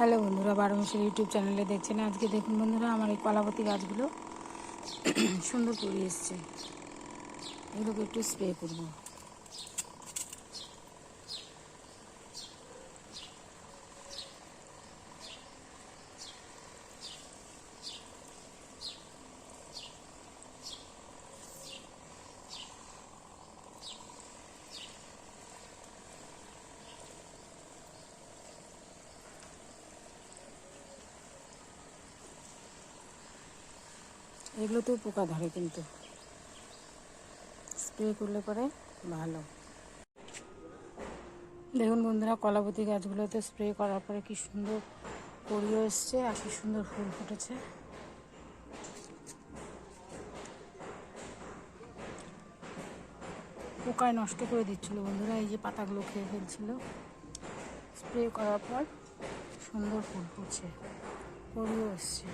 Hello বন্ধুরা, বারো মাসের ইউটিউব চ্যানেলে দেখছেন আজকে দেখুন বন্ধুরা আমার এই কলাপতি গাছগুলো সুন্দর করে এসছে। এগুলোকে একটু স্প্রে করব। এগুলোতেও পোকা ধরে কিন্তু। স্প্রে করলে পরে ভালো। দেখুন বন্ধুরা, কলাবতী গাছগুলোতে স্প্রে করার পরে কি সুন্দর কড়িও এসছে আর কি সুন্দর ফুল ফুটেছে। পোকায় নষ্ট করে দিচ্ছিল বন্ধুরা, এই যে পাতাগুলো খেয়ে ফেলছিল। স্প্রে করার পর সুন্দর ফুল ফুটছে কড়িও এসছে।